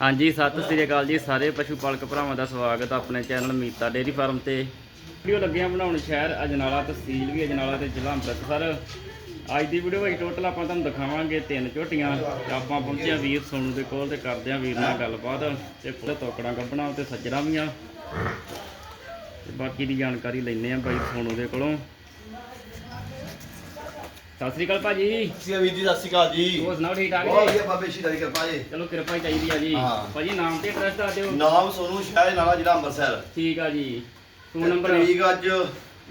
ਹਾਂਜੀ, ਸਤਿ ਸ੍ਰੀ ਅਕਾਲ ਜੀ, ਸਾਰੇ ਪਸ਼ੂ ਪਾਲਕ ਭਰਾਵਾਂ ਦਾ ਸਵਾਗਤ ਆਪਣੇ ਚੈਨਲ ਮੀਤਾ ਡੇਅਰੀ ਫਾਰਮ ਤੇ। ਵੀਡੀਓ ਲੱਗਿਆ ਬਣਾਉਣ ਸ਼ਹਿਰ ਅਜਨਾਲਾ ਤਹਿਸੀਲ ਵੀ ਅਜਨਾਲਾ ਤੇ ਜ਼ਿਲ੍ਹਾ ਅੰਮ੍ਰਿਤਸਰ। ਅੱਜ ਦੀ ਵੀਡੀਓ ਵਿੱਚ ਟੋਟਲ ਆਪਾਂ ਤੁਹਾਨੂੰ ਦਿਖਾਵਾਂਗੇ ਤਿੰਨ ਝੋਟੀਆਂ। ਆਪਾਂ ਪਹੁੰਚੇ ਹਾਂ ਵੀਰ ਸੋਨੂ ਦੇ ਕੋਲ ਤੇ ਕਰਦੇ ਹਾਂ ਵੀਰ ਨਾਲ ਗੱਲਬਾਤ। ਤੇ ਪੂਰੇ ਤੋਕੜਾਂ ਕੱਢਣਾ ਤੇ ਸੱਜਣਾ ਵੀਆਂ ਤੇ ਬਾਕੀ ਦੀ ਜਾਣਕਾਰੀ ਲੈਣੇ ਆ ਬਾਈ ਸੋਨੂ ਦੇ ਕੋਲੋਂ। ਸਤਿ ਸ੍ਰੀ ਅਕਾਲ ਭਾਜੀ। ਵੀਰ ਜੀ ਸਤਿ ਸ਼੍ਰੀ ਅਕਾਲ ਜੀ। ਹੋਰ ਸੁਣਾਓ ਠੀਕ ਠਾਕ ਬਹੁਤ ਜੀ ਵਧੀਆ ਬਾਬੇ ਸ਼੍ਰੀ ਦੀ ਕਿਰਪਾ ਜੀ। ਚਲੋ ਕਿਰਪਾ ਹੀ ਚਾਹੀਦੀ ਆ ਜੀ। ਹਾਂ। ਭਾਜੀ ਨਾਮ ਤੇ ਐਡਰੈਸ ਦੱਸ ਦਿਓ। ਨਾਮ ਸੋਨੂ ਸ਼ਾਹ ਨਾਲਾ ਜ਼ਿਲ੍ਹਾ ਅੰਮ੍ਰਿਤਸਰ। ਠੀਕ ਆ ਜੀ। ਫੋਨ ਨੰਬਰ ਤਰੀਕ ਅੱਜ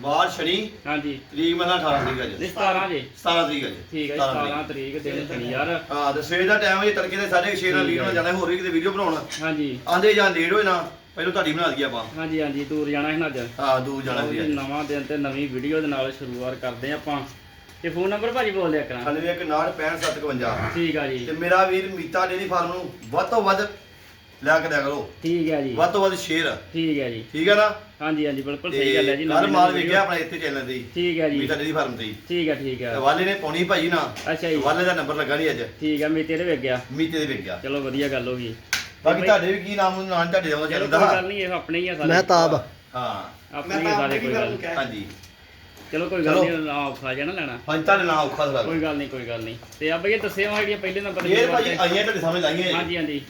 ਵਾਰ ਸ਼ਨੀ। ਹਾਂਜੀ। ਤਰੀਕ ਮੈਂ 18 ਤਰੀਕ ਅੱਜ ਨਹੀਂ 17 ਜੀ। 17 ਤਰੀਕ ਅੱਜ ਠੀਕ ਹੈ 17 17 ਤਰੀਕ ਦਿਨ ਸ਼ਨੀਵਾਰ ਹਾਂ ਤੇ ਸਵੇਰ ਦਾ ਟਾਈਮ ਹੈ ਤੜਕੇ ਦੇ 6:30 ਨਾਲ ਲੀਡ ਹੋ ਜਾਣਾ ਹੋਰ ਵੀ ਕਿਤੇ ਵੀਡੀਓ ਬਣਾਉਣ। ਹਾਂਜੀ। ਆਂਦੇ ਜਾਂ ਲੇਟ ਹੋਏ ਨਾ ਪਹਿਲਾਂ ਤੁਹਾਡੀ ਬਣਾ ਦਈਏ ਆਪਾਂ। ਹਾਂਜੀ ਹਾਂਜੀ ਦੂਰ ਜਾਣਾ ਹੈ ਨਾ ਅੱਜ। ਹਾਂ ਦੂਰ ਜਾਣਾ ਸੀ ਜੀ, ਅੱਜ। ਨਵਾਂ ਦਿਨ ਤੇ ਨਵੀਂ ਵੀਡੀਓ ਦੇ ਨਾਲ ਸ਼ੁਰੂਆਤ ਕਰਦੇ ਹਾਂ ਆਪਾਂ। ਤੇ ਫੋਨ ਨੰਬਰ ਭਾਜੀ ਬੋਲ ਦਿਆ ਕਰਾਂ। 91655757 ਠੀਕ ਆ ਜੀ। ਤੇ ਮੇਰਾ ਵੀਰ ਮੀਤਾ ਡੇਰੀ ਫਾਰਮ ਨੂੰ ਵੱਧ ਤੋਂ ਵੱਧ ਲਿਆ ਕੇ ਦਿਆ ਕਰੋ। ਠੀਕ ਹੈ ਜੀ। ਵੱਧ ਤੋਂ ਵੱਧ ਸ਼ੇਅਰ। ਠੀਕ ਹੈ ਜੀ। ਠੀਕ ਹੈ ਨਾ? ਹਾਂਜੀ ਹਾਂਜੀ ਬਿਲਕੁਲ ਸਹੀ ਗੱਲ ਹੈ ਜੀ। ਹਰ ਨਵੀਂ ਮਾਲ ਵੇਖਿਆ ਆਪਣਾ ਇੱਥੇ ਚੈਨਲ ਤੇ। ਠੀਕ ਹੈ ਜੀ। ਮੀਤਾ ਡੇਰੀ ਫਾਰਮ ਤੇ। ਠੀਕ ਹੈ ਠੀਕ ਹੈ ਵਾਲੇ ਨੇ ਪਾਉਣੀ ਭਾਈ ਨਾ ਅੱਛਾ ਜੀ। ਵਾਲੇ ਦਾ ਨੰਬਰ ਲੱਗਾ ਨਹੀਂ ਅੱਜ। ਠੀਕ ਹੈ ਮੇਤੇ ਦੇ ਵੇਖ ਗਿਆ। ਮੀਤੇ ਦੇ ਵਿੱਚ ਗਿਆ। ਚਲੋ ਵਧੀਆ ਗੱਲ ਹੋ ਗਈ। ਬਾਕੀ ਤੁਹਾਡੇ ਵੀ ਕੀ ਨਾਮ ਨਾਂ ਤੁਹਾਡੇ ਦਾ ਚਲੋ ਚੱਲਦਾ? ਕੋਈ ਗੱਲ ਨਹੀਂ ਇਹ ਆਪਣੇ ਹੀ ਆ ਸਾਰੇ। ਮਹਿਤਾਬ। ਹਾਂ। ਆਪਣੇ ਹੀ ਆ ਸਾਰੇ ਕੋਈ ਗੱਲ। ਹਾਂਜੀ। ਚਲੋ ਕੋਈ ਗੱਲ ਚਲੋ। ਨਹੀਂ ਨਾ ਔਖਾ ਜਾਣਾ ਲੈਣਾ। ਹਾਂਜੀ ਤੁਹਾਡੇ ਨਾਮ ਔਖਾ ਲੱਗਾ ਕੋਈ ਗੱਲ ਨਹੀਂ ਕੋਈ ਗੱਲ ਨਹੀਂ। ਤੇ ਆ ਬਈ ਇਹ ਦੱਸਿਓ ਜਿਹੜੀਆਂ ਪਹਿਲੇ ਨੰਬਰ ਇਹ ਭਾਜੀ ਆਈਆਂ ਤੁਹਾਡੇ ਸਾਹਮਣੇ ਲਾਈਆਂ ਹਾਂਜੀ ਹਾਂਜੀ।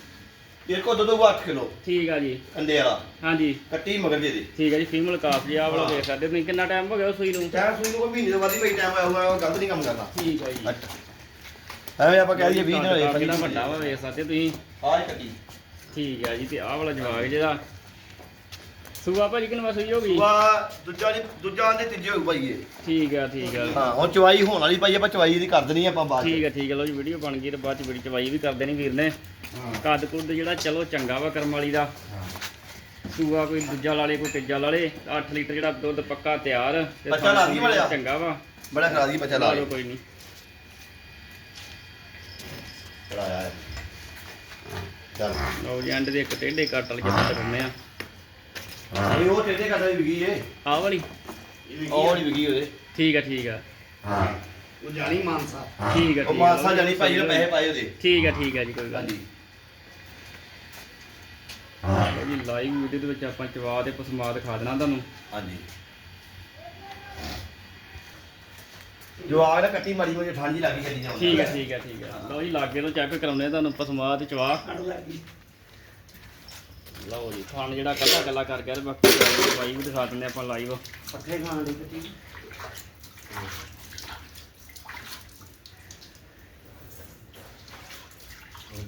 ਇਹ ਕੋ ਦੁੱਧ 8 ਕਿਲੋ। ਠੀਕ ਆ ਜੀ। ਅੰਡੇ ਵਾਲਾ। ਹਾਂਜੀ। ਕੱਟੀ ਮਗਰ ਜੇ ਦੀ। ਠੀਕ ਆ ਜੀ ਫੀਮੇਲ ਕਾਫ ਜੀ ਆਹ ਵਾਲਾ। ਦੇਖ ਸਕਦੇ ਹੋ ਤੁਸੀਂ। ਕਿੰਨਾ ਟਾਈਮ ਹੋ ਗਿਆ ਸੂਈ ਨੂੰ? ਚਾਹ ਸੂਈ ਨੂੰ ਕੋਈ ਮਹੀਨੇ ਤੋਂ ਵੱਧ ਹੀ ਪਈ ਟਾਈਮ ਆਇਆ ਹੋਇਆ ਉਹ ਗਲਤ ਨਹੀਂ ਕੰਮ ਕਰਦਾ ਠੀਕ ਆ ਜੀ। ਐਵੇਂ ਆਪਾਂ ਕਹਿ ਦਈਏ 20 ਦਿਨ ਹੋਏ ਜਿਹੜਾ ਵੱਡਾ ਵਾ ਵੇਖ ਸਕਦੇ ਤੁਸੀਂ। ਆਹ ਕੱਟੀ। ਠੀਕ ਆ ਜੀ ਤੇ ਆਹ ਵਾਲਾ ਜਵਾਗ ਜਿਹਦਾ ਸੂਆ ਭਾਜੀ ਕਿੰਨਾ ਸੂਈ ਹੋ ਗਈ ਵਾ ਦੂਜਾ ਨਹੀਂ ਦੂਜਾ ਆਂਦੇ ਤੀਜੇ ਹੋਊ ਭਾਈ ਇਹ। ਠੀਕ ਆ ਠੀਕ ਆ। ਹਾਂ ਹੁਣ ਚਵਾਈ ਹੋਣ ਵਾਲੀ ਭਾਈ ਆਪਾਂ ਚਵਾਈ ਦੀ ਕਰ ਦੇਣੀ ਆਪਾਂ ਬਾਅਦ ਠੀਕ ਆ ਠੀਕ ਆ ਲੋ ਜੀ ਵੀਡੀਓ ਬਣ ਗਈ ਤੇ ਬਾਅਦ ਚ ਬੜੀ ਚਵਾਈ ਵੀ ਕਰ ਦੇਣੀ ਵੀਰ ਨੇ। ਕੱਦ ਕੁੱਦ ਜਿਹੜਾ ਚਲੋ ਚੰਗਾ ਵਾ ਕਰਮ ਵਾਲੀ ਦਾ। ਸੂਆ ਕੋਈ ਦੂਜਾ ਲਾ ਲੇ ਕੋਈ ਤੀਜਾ ਲਾ ਲੇ 8 ਲੀਟਰ ਜਿਹੜਾ ਦੁੱਧ ਪੱਕਾ ਤਿਆਰ ਤੇ ਬੱਚਾ ਲਾ ਦਈਏ ਵਾਲਿਆ? ਚੰਗਾ ਵਾ। ਬੜਾ ਖਰਾ ਦੀ ਬੱਚਾ ਲਾ ਲਾ। ਲਓ ਕੋਈ ਨਹੀਂ ਚਲਾਇਆ ਹੈ। ਚੱਲ। ਲਓ ਜੀ ਐਂਡ ਦੇ ਇੱਕ ਟੇਢੇ ਕੱਟ ਵਾਲੇ ਜਿੱਥੇ ਕਰਨੇ ਆ। ਇਹ ਉਹ ਟੇਡੇ ਕਰਦਾ ਵਿਗੀ ਏ ਆਹ ਵਾਲੀ? ਉਹ ਨਹੀਂ ਵਿਗੀ ਉਹਦੇ। ਠੀਕ ਆ ਠੀਕ ਆ। ਹਾਂ। ਉਹ ਜਾਣੀ ਮਾਨਸਾ। ਠੀਕ ਆ ਉਹ ਠੀਕ ਆ। ਮਾਸਾ ਜਾਨੀ ਭਾਈ ਨੇ ਪੈਸੇ ਪਾਏ ਉਹਦੇ। ਠੀਕ ਆ ਠੀਕ ਆ ਜੀ ਕੋਈ ਗੱਲ ਨਹੀਂ। ਹਾਂਜੀ ਲਓ ਜੀ ਲਾਈਵ ਵੀਡੀਓ ਦੇ ਵਿੱਚ ਆਪਾਂ ਚਵਾ ਤੇ ਪਸਮਾ ਦਿਖਾ ਦੇਣਾ ਤੁਹਾਨੂੰ। ਹਾਂਜੀ। ਜੋ ਆਗ ਨਾ ਕੱਟੀ ਮਾਰੀ ਹੋਈ ਠੰਡ ਜੀ ਲੱਗੀ ਜਾਂਦੀ ਜਾਂਦੀ ਠੀਕ ਆ ਠੀਕ ਆ ਠੀਕ ਆ। ਲਓ ਜੀ ਲਾਗੇ ਤੋਂ ਚੈੱਕ ਕਰਾਉਂਦੇ ਆ ਤੁਹਾਨੂੰ ਪਸਮਾ ਤੇ ਚਵਾ। ਲਓ ਜੀ ਖਾਣ ਜਿਹੜਾ ਕੱਲਾ ਕੱਲਾ ਕਰ ਗਿਆ ਤੇ ਬਾਕੀ ਦਵਾਈ ਵੀ ਦਿਖਾ ਦਿੰਦੇ ਆਪਾਂ ਲਾਈਵ ਪੱਠੇ ਖਾਣ ਦੀ ਕੱਟੀ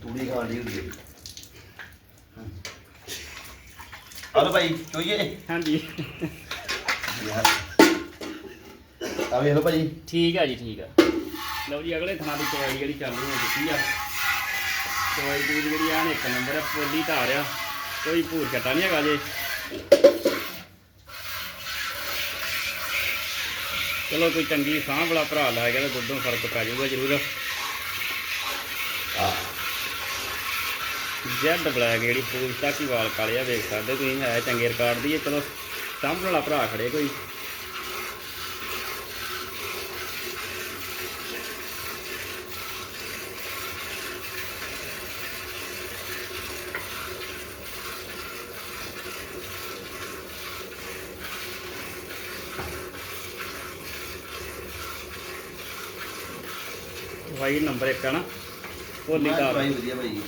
ਤੂੜੀ ਖਾਣ ਦੀ ਹੁੰਦੀ ਹੈ ਹਲੋ ਭਾਈ ਚੋਈਏ? ਹਾਂਜੀ। ਯਾਰ ਆ ਵੇਖ ਲਓ ਭਾਈ। ਠੀਕ ਆ ਜੀ ਠੀਕ ਆ। ਲਓ ਜੀ ਅਗਲੇ ਥਾਂ ਦੀ ਚਵਾਈ ਜਿਹੜੀ ਚਾਲੂ ਹੋ ਚੁੱਕੀ ਆ। ਚਵਾਈ ਦੀ ਜਿਹੜੀ ਆ ਇੱਕ ਨੰਬਰ ਆ ਪੋਲੀ ਧਾਰ ਆ। ਕੋਈ ਭੂਰ ਘਟਾ ਨਹੀਂ ਹੈਗਾ ਜੇ ਚਲੋ ਕੋਈ ਚੰਗੀ ਸਾਂਭ ਵਾਲਾ ਭਰਾ ਲੈ ਗਿਆ ਤਾਂ ਦੁੱਧੋਂ ਫ਼ਰਕ ਪੈ ਜਾਊਗਾ ਜ਼ਰੂਰ। ਜੈਡ ਬਲੈਕ ਜਿਹੜੀ ਪੂਲ ਤੱਕ ਹੀ ਵਾਲ ਕਾਲੇ ਆ ਵੇਖ ਸਕਦੇ ਤੁਸੀਂ, ਹੈ ਚੰਗੇ ਰਿਕਾਰਡ ਦੀ ਇਹ ਚਲੋ ਸਾਂਭਣ ਵਾਲਾ ਭਰਾ ਖੜੇ ਕੋਈ। ਵਾਈ ਨੰਬਰ 1 ਆ ਨਾ। ਪੋਲੀ ਧਾਰ ਭਾਈ ਵਧੀਆ ਭਾਈ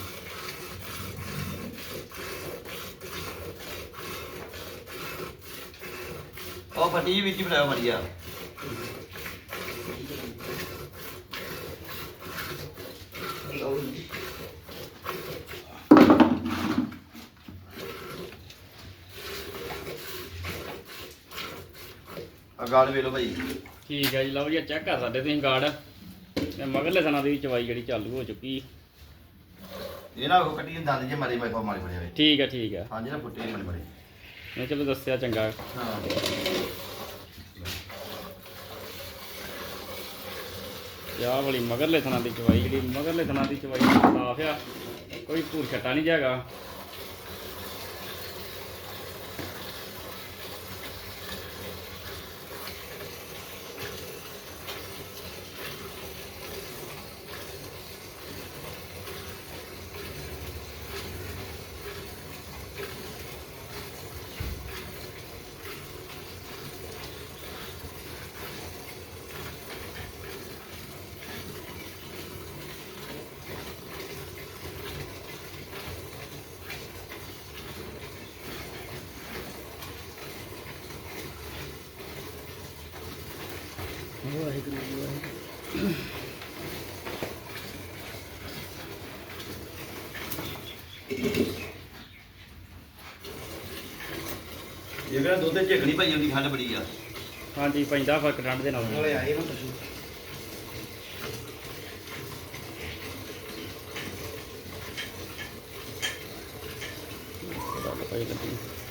ਉਹ ਫਟੀ ਵਿੱਚ ਬਣਾਇਆ ਵਧੀਆ ਆ ਗਾਲ ਵੇਖ ਲਓ ਭਾਈ ਠੀਕ ਹੈ ਜੀ ਲਓ ਜੀ ਚੈੱਕ ਕਰ ਸਕਦੇ ਤੁਸੀਂ ਗਾਰਡ ਤੇ ਮਗਰਲੇ ਥਣਾ ਦੀ ਚਵਾਈ ਜਿਹੜੀ ਚਾਲੂ ਹੋ ਚੁੱਕੀ ਇਹ ਨਾ ਉਹ ਕੱਟੀ ਦੰਦ ਜੇ ਮਾਰੇ ਮਾਰੇ ਮਾਰੇ ਬੜੇ ਠੀਕ ਹੈ ਠੀਕ ਹੈ ਹਾਂਜੀ ਨਾ ਫੁੱਟੇ ਮਾਰੇ ਬੜੇ ਮੈਂ ਚਲੋ ਦੱਸਿਆ ਚੰਗਾ। ਹਾਂ। ਆਹ ਵਾਲੀ ਮਗਰਲੇ ਥਣਾ ਦੀ ਚਵਾਈ ਜਿਹੜੀ ਮਗਰਲੇ ਥਣਾ ਦੀ ਚਵਾਈ ਸਾਫ਼ ਆ ਕੋਈ ਭੂਰ ਛੱਟਾ ਨਹੀਂ ਜਾਗਾ ਵਾਹਿਗੁਰੂ ਵਾਹਿਗੁਰੂ ਇਹ ਕਿਹੜਾ ਦੁੱਧ ਤੇ ਝੇਕਣੀ ਭਾਈ ਉਹਦੀ ਠੰਡ ਬੜੀ ਆ। ਹਾਂਜੀ ਪੈਂਦਾ ਫ਼ਰਕ ਠੰਡ ਦੇ ਨਾਲ। ਨਾਲੇ ਆਏ ਹੁਣ ਪਸ਼ੂ ਗੱਲ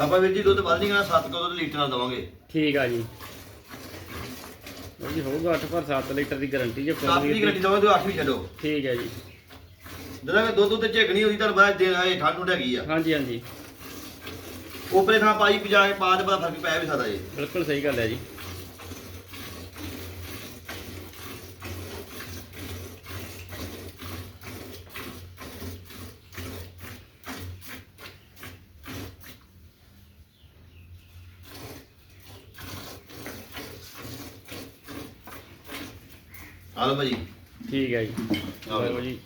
ਆਪਾਂ ਵੀਰ ਜੀ ਦੁੱਧ ਵੱਧ ਨਹੀਂ ਕਰਾ 7 ਕਿਲੋ ਲੀਟਰ ਨਾਲ ਦਵਾਂਗੇ। ਠੀਕ ਆ ਜੀ। ਉਹ ਜੀ ਹੋਊਗਾ 8 ਪਰ 7 ਲੀਟਰ ਦੀ ਗਾਰੰਟੀ ਜੇ ਕੋਈ 7 ਦੀ ਵੀ ਗਰੰਟੀ ਦਵਾਂਗੇ 8 ਵੀ ਛੱਡੋ। ਠੀਕ ਹੈ ਜੀ। ਜਦੋਂ ਦੁੱਧ ਉੱਤੇ ਝੇਕਣੀ ਉਹਦੀ ਤਾਂ ਬਾਅਦ ਦੇ ਆਏ ਠੰਡ ਨੂੰ ਹੈਗੀ ਆ। ਹਾਂਜੀ ਹਾਂਜੀ। ਉਪਰੇ ਥਾਂ ਪਾਈ ਪਜਾ ਕੇ ਬਾਅਦ ਬੜਾ ਫ਼ਰਕ ਪੈ ਵੀ ਸਕਦਾ ਜੀ। ਬਿਲਕੁਲ ਸਹੀ ਗੱਲ ਹੈ ਜੀ। ਆ ਲਓ ਭਾਜੀ। ਠੀਕ ਹੈ ਜੀ। ਆਹ ਲਓ ਜੀ।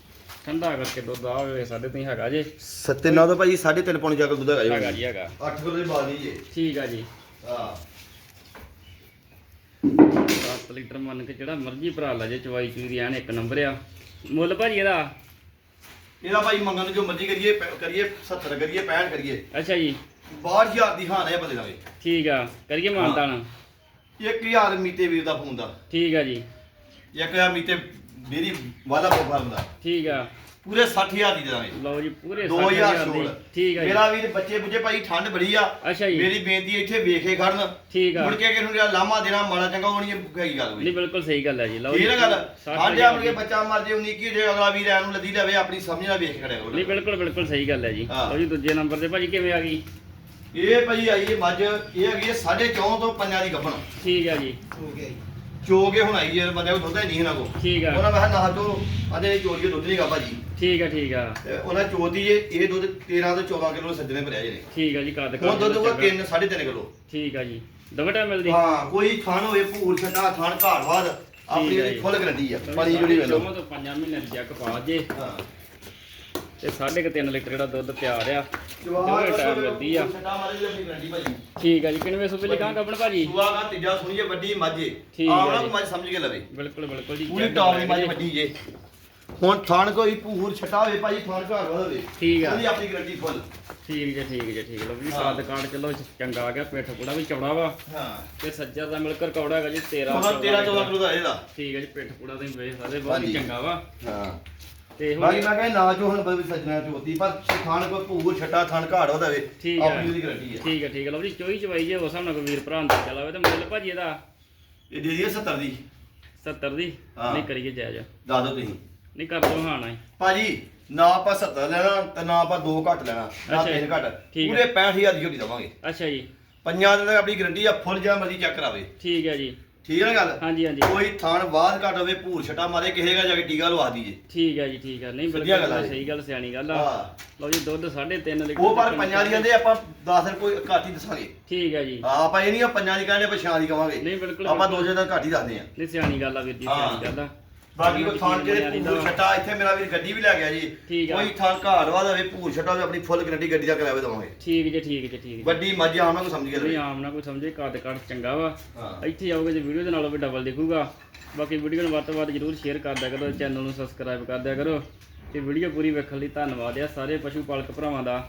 ਠੰਡਾ ਕਰਕੇ ਦੁੱਧ ਆ ਹੋਵੇ ਸਾਡੇ ਤੋਂ ਹੀ ਹੈਗਾ ਜੇ। ਸੱਤੇ ਨਾ ਤਾਂ ਭਾਜੀ 3.5 ਪੌਣੇ ਜਾ ਕੇ ਦੁੱਧ ਹੈਗਾ ਹੈਗਾ ਜੀ ਹੈਗਾ। 8 ਕਿਲੋ ਦੀ ਬਾਦੀ ਜੀ। ਠੀਕ ਆ ਜੀ। ਹਾਂ। 7 ਲੀਟਰ ਮੰਨ ਕੇ ਜਿਹੜਾ ਮਰਜ਼ੀ ਭਰਾ ਲਾ ਜੇ ਚਵਾਈ ਚੂਰੀ ਐਨ ਇੱਕ ਨੰਬਰ ਆ। ਮੁੱਲ ਭਾਜੀ ਇਹਦਾ? ਇਹਦਾ ਭਾਈ ਮੰਗਣ ਨੂੰ ਜੋ ਮਰਜ਼ੀ ਕਰੀਏ ਪੈ- ਕਰੀਏ 70 ਕਰੀਏ 65 ਕਰੀਏ। ਅੱਛਾ ਜੀ। 62000 ਦੀ ਹਾਨ ਹੈ ਬੰਦੇ ਦਾ ਠੀਕ ਆ। ਕਰੀਏ ਮਾਨਤਾਨ। 1000 ਮੀਤੇ ਵੀਰ ਦਾ ਫੋਨ ਦਾ। ਠੀਕ ਆ ਜੀ। 1000 ਮੀਤੇ ਮੇਰੀ ਵਾਦਾ ਫਾਰਮ ਦਾ। ਠੀਕ ਆ। ਪੂਰੇ 60000 ਦੀ ਦੇ ਦਾਂਗੇ ਲਓ ਜੀ ਪੂਰੇ 2000 60,000 ਦੀ। ਠੀਕ ਆ ਜੀ। ਮੇਰਾ ਵੀਰ ਬੱਚੇ ਬੁੱਝੇ ਭਾਈ ਠੰਡ ਬੜੀ ਆ। ਅੱਛਾ ਜੀ। ਮੇਰੀ ਬੇਨਤੀ ਇੱਥੇ ਵੇਖੇ ਖੜਨ। ਠੀਕ ਆ। ਮੁੜ ਕੇ ਕਿਹਨੂੰ ਜਿਹੜਾ ਲਾਮਾ ਦੇਣਾ ਮਾੜਾ ਚੰਗਾ ਹੋਣੀ ਹੈਗੀ ਗੱਲ ਨਹੀਂ ਬਿਲਕੁਲ ਸਹੀ ਗੱਲ ਹੈ ਜੀ। ਲਓ ਇਹ ਨਾ ਗੱਲ। ਸਾਡੇ ਮੁੜ ਕੇ ਬੱਚਾ ਮਰ ਜੇ 19 ਕੀ ਜੇ ਅਗਲਾ ਵੀਰ ਐਨ ਨੂੰ ਲੱਦੀ ਲਵੇ ਆਪਣੀ ਸਮਝ ਨਾਲ ਵੇਖ ਖੜਿਆ ਨਹੀਂ ਕਰੋ ਬਿਲਕੁਲ ਬਿਲਕੁਲ ਸਹੀ ਗੱਲ ਹੈ ਜੀ। ਹਾਂ। ਲਓ ਜੀ ਦੂਜੇ ਨੰਬਰ ਤੇ ਭਾਜੀ ਕਿਵੇਂ ਆ ਗਈ? ਇਹ ਭਾਈ ਆਈ ਇਹ ਮੱਝ ਇਹ ਹੈਗੀ ਹੈ 4.5 ਤੋਂ 5 ਦੀ ਗੱਭਣ। ਠੀਕ ਆ ਜੀ। ਹੋ ਗਿਆ ਜੀ। ਚੋ ਕੇ ਹੁਣ ਆਈ ਹੈ ਬੰਦੇ ਕੋ ਦੁੱਧ ਹੀ ਨਹੀਂ ਇਹਨਾਂ ਕੋ ਠੀਕ ਆ। ਉਹਨਾਂ ਮੈਂ ਕਿਹਾ ਨਾ ਚੋ ਅਦੇ ਚੋਰੀਏ ਦੁੱਧ ਨਹੀਂਗਾ ਭਾਜੀ। ਠੀਕ ਆ ਠੀਕ ਆ। ਤੇ ਉਹਨਾਂ ਚੋਦੀ ਇਹ ਇਹ ਦੁੱਧ 13 ਤੋਂ 14 ਕਿਲੋ ਸੱਜਣੇ ਭਰਿਆ ਜੇ ਠੀਕ ਆ ਜੀ ਕੱਦ ਹੁਣ ਦੁੱਧ ਹੋਊਗਾ ਚੰਗਾ। 3 3.5 ਕਿਲੋ। ਠੀਕ ਆ ਜੀ। ਦਵਟਾ ਮਿਲਦੀ। ਹਾਂ ਕੋਈ ਥਣ ਹੋਵੇ ਭੂਰ ਛੱਟਾ ਥਣ ਘਾੜਵਾਦ ਆਪਣੀ ਜੀ। ਫੁੱਲ ਗਰੰਟੀ ਆ ਪਾਣੀ ਜੁੜੀ ਵੇਲੋ। ਤੋਂ 5 ਮਹੀਨੇ ਦੀ ਜੱਕ ਪਾ ਜੇ। ਹਾਂ। ਤੇ 3.5 ਲੀਟਰ ਜਿਹੜਾ ਦੁੱਧ ਤਿਆਰ ਆ। ਟਾਈਮ ਆ। ਮਾਰੀ ਦੀ ਆਪਣੀ ਗਰੰਟੀ ਠੀਕ ਆ ਜੀ ਕਿੰਨਵੇਂ ਸੂਬੇ ਲਈ ਕਹਾਂ ਕੱਪਣ ਭਾਜੀ? ਸੂਆ ਦਾ ਤੀਜਾ ਸੁਣੀਏ ਵੱਡੀ ਮੱਝੇ। ਠੀਕ ਹੈ ਆਵਣਾ ਜੀ। ਮੱਝ ਸਮਝ ਕੇ ਲਵੇ। ਬਿਲਕੁਲ ਬਿਲਕੁਲ ਜੀ ਪੂਰੀ ਟੌਪ ਕਰ ਦੀ ਮੱਝ ਲੈ ਵੱਡੀ ਜੇ। ਹੁਣ ਥਣ ਕੋਈ ਭੂਰ ਛੱਟਾ ਹੋਵੇ ਭਾਜੀ ਥਣ ਘਾੜਵਾਦ ਹੋਵੇ। ਠੀਕ ਆ। ਉਹਦੀ ਆਪਣੀ ਗਰੰਟੀ ਫੁੱਲ। ਠੀਕ ਜੇ ਠੀਕ ਜੇ ਠੀਕ ਜੀ ਹਾਂ। ਸਾਦ ਕਾਰਡ ਚਲੋ ਚੰਗਾ ਆ ਗਿਆ ਪਿੱਠ ਪੂੜਾ ਵੀ ਚੌੜਾ ਵਾ। ਹਾਂ। ਤੇ ਸੱਜਰ ਦਾ ਮਿਲਕਰ ਕੌੜਾ ਹੈਗਾ ਜੀ 13 ਉਹਦਾ 13 14 ਕਿਲੋ। ਦਾ ਇਹਦਾ। ਠੀਕ ਹੈ ਜੀ ਪਿੱਠ ਪੂੜਾ ਤੁਸੀਂ ਵੇਖ ਸਕਦੇ ਬਹੁਤ। ਚੰਗਾ ਵਾ। ਹਾਂ। ਤੇ ਹੁਣ ਬਾਕੀ ਮੈਂ ਕਹਿੰਦਾ ਨਾ ਜੋ ਹੁਣ ਬਈ ਸੱਜਣਾ ਚੋਤੀ ਪਰ ਥਣ ਕੋਈ ਭੂਰ ਛੱਟਾ ਥਣ ਘਾੜ ਹੋਵੇ ਠੀਕ ਹੈ। ਆਪਣੀ ਉਹਦੀ ਗਰੰਟੀ ਹੈ। ਠੀਕ ਹੈ ਠੀਕ ਹੈ। ਲਓ ਜੀ ਚੋਈ ਚਵਾਈ ਜੇ ਉਸ ਹਿਸਾਬ ਨਾਲ ਕੋਈ ਵੀਰ ਭਰਾ ਅੰਦਰ ਚਲਾਵੇ ਤੇ ਮੁੱਲ ਭਾਜੀ ਇਹਦਾ। ਇਹ ਦੇ ਦਈਏ 70 ਦੀ। 70 ਦੀ? ਹਾਂ। ਨਹੀਂ ਕਰੀਏ ਜਾਇਜ਼। ਦੱਸ ਦਿਓ ਤੁਸੀਂ। ਨਹੀਂ ਕਰ ਦੋ ਹਾਂ ਨਾ ਭਾਜੀ ਨਾ ਆਪਾਂ 70 ਲੈਣਾ ਤੇ ਨਾ ਆਪਾਂ 2 ਘੱਟ ਲੈਣਾ ਨਾ ਅੱਛਾ ਜੀ। 3 ਘੱਟ। ਠੀਕ ਪੂਰੇ 65000 ਦੀ ਝੋਟੀ ਦਵਾਂਗੇ। ਅੱਛਾ ਜੀ। ਪੰਜਾਂ ਦਿਨ ਤੱਕ ਆਪਣੀ ਗਰੰਟੀ ਆ ਫੁੱਲ ਜਾਂ ਮਰਜ਼ੀ ਚੈੱਕ ਕਰਾਵੇ ਠੀਕ ਹੈ ਜੀ। ਠੀਕ ਹੈ ਨਾ ਗੱਲ? ਹਾਂਜੀ ਹਾਂਜੀ। ਕੋਈ ਥਾਣ ਬਾਅਦ ਘੱਟ ਹੋਵੇ ਭੂਰ ਛਟਾ ਮਾਰੇ ਦਾ ਜਾ ਕੇ ਟੀਕਾ ਲਵਾ ਦਈਏ। ਠੀਕ ਹੈ ਜੀ ਠੀਕ ਹੈ ਨਹੀਂ ਵਧੀਆ ਗੱਲ ਆ ਬਿਲਕੁਲ ਜੀ। ਸਹੀ ਗੱਲ ਸਿਆਣੀ ਗੱਲ ਆ। ਹਾਂ। ਲਓ ਜੀ ਦੁੱਧ 3.5 ਲੀਟਰ ਉਹ ਪਰ ਪੰਜਾਂ ਦੀ ਕਹਿੰਦੇ ਆਪਾਂ 10 ਦਿਨ ਕੋਈ ਘੱਟ ਹੀ ਦੱਸਾਂਗੇ। ਠੀਕ ਹੈ ਜੀ। ਹਾਂ, ਆਪਾਂ ਇਹ ਨਹੀਂ ਆ ਪੰਜਾਂ ਦੀ ਕਹਿੰਦੇ ਆਪਾਂ ਛਾਂ ਦੀ ਕਵਾਂਗੇ। ਨਹੀਂ ਬਿਲਕੁਲ ਆਪਾਂ ਦੋ ਬਿਲਕੁਲ। ਦਿਨ ਘੱਟ ਹੀ ਦੱਸਦੇ ਆ ਨਹੀਂ ਸਿਆਣੀ ਗੱਲ ਆ ਵੀਰ ਜੀ ਹਾਂ। ਸਿਆਣੀ ਗੱਲ ਆ। ਬਾਕੀ ਕੋਈ ਥਾਣ ਜਿਹੜੇ ਭੂਰ ਛਟਾ ਇੱਥੇ ਮੇਰਾ ਵੀਰ ਗੱਡੀ ਵੀ ਲੈ ਗਿਆ ਜੀ। ਕੋਈ ਥਾਣ ਘਾੜ ਵਾਦ ਹੋਵੇ ਭੂਰ ਛਟਾ ਹੋਵੇ ਆਪਣੀ ਫੁੱਲ ਗਰੰਟੀ ਗੱਡੀ ਦਾ ਕਰਾਵੇ ਦਵਾਂਗੇ। ਠੀਕ ਜੇ ਠੀਕ ਜੇ ਠੀਕ ਵੱਡੀ ਮੱਝ ਆਉਣਾ ਕੋਈ ਸਮਝ ਨਹੀਂ ਕੇ ਆਮ ਨਾ ਕੋਈ ਸਮਝੇ ਕੱਦ ਕੱਦ ਚੰਗਾ ਵਾ। ਇੱਥੇ ਆਓਗੇ ਜੇ ਵੀਡੀਓ ਦੇ ਨਾਲੋਂ ਵੀ ਡਬਲ ਦਿਖੂਗਾ। ਬਾਕੀ ਵੀਡੀਓ ਨੂੰ ਵੱਧ ਤੋਂ ਵੱਧ ਜਰੂਰ ਸ਼ੇਅਰ ਕਰ ਦਿਆ ਕਰੋ ਚੈਨਲ ਨੂੰ ਸਬਸਕ੍ਰਾਈਬ ਕਰ ਦਿਆ ਕਰੋ। ਤੇ ਵੀਡੀਓ ਪੂਰੀ ਵੇਖਣ ਲਈ ਧੰਨਵਾਦ ਆ ਸਾਰੇ ਪਸ਼ੂ ਪਾਲਕ ਭਰਾਵਾਂ ਦਾ।